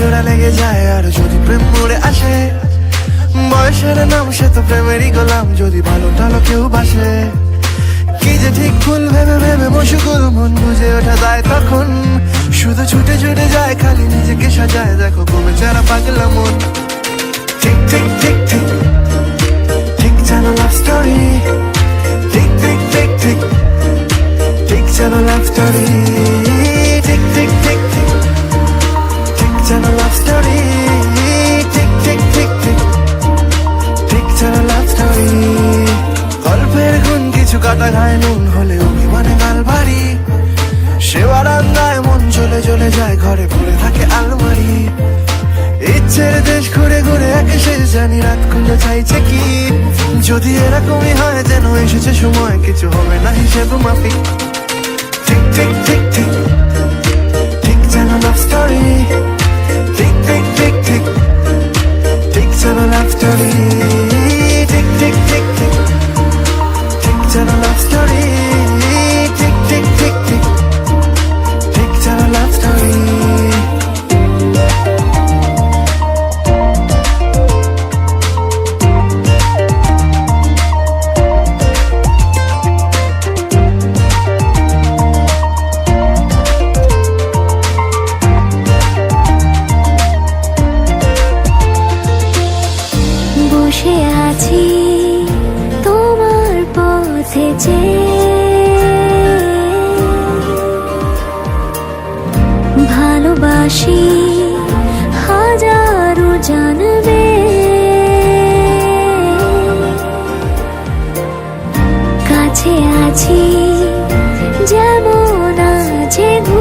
জোড়া লেগে যায় আর যদি প্রেম মরে আসে, বয়সের নাম সে তো প্রেমেরই গোলাম, যদি ভালো টালো কেউ বাসে। কি যে ঠিক ভুল ভেবে ভেবে মশুকুল মন বুঝে ওঠা যায় তখন। শুধু ছুটে ছুটে যায়, খালি নিজেকে সাজায়, দেখো কমে চারা পাগলা মন। ঠিক ঠিক ঠিক ঠিক ঠিক যেন লাভ স্টোরি ঠিক ঠিক ঠিক ঠিক ঠিক যেন লাভ স্টোরি ঠিক ঠিক ঠিক ঠিক ঠিক যেন লাভ স্টোরি গল্পের গুণ কিছু কাটা ঘায় নুন হলে অভিমানে গাল মন চলে চলে যায়, ঘরে পড়ে থাকে আলমারি। ইচ্ছের দেশ ঘুরে ঘুরে একে শেষ জানি, রাত চাইছে কি? যদি এরকমই হয়, যেন এসেছে সময়, কিছু হবে না হিসেব মাফিক। যেন কাছে যে ভালোবাসি হাজারো জানবে। কাছে আছি যেমন আছে ঘুরে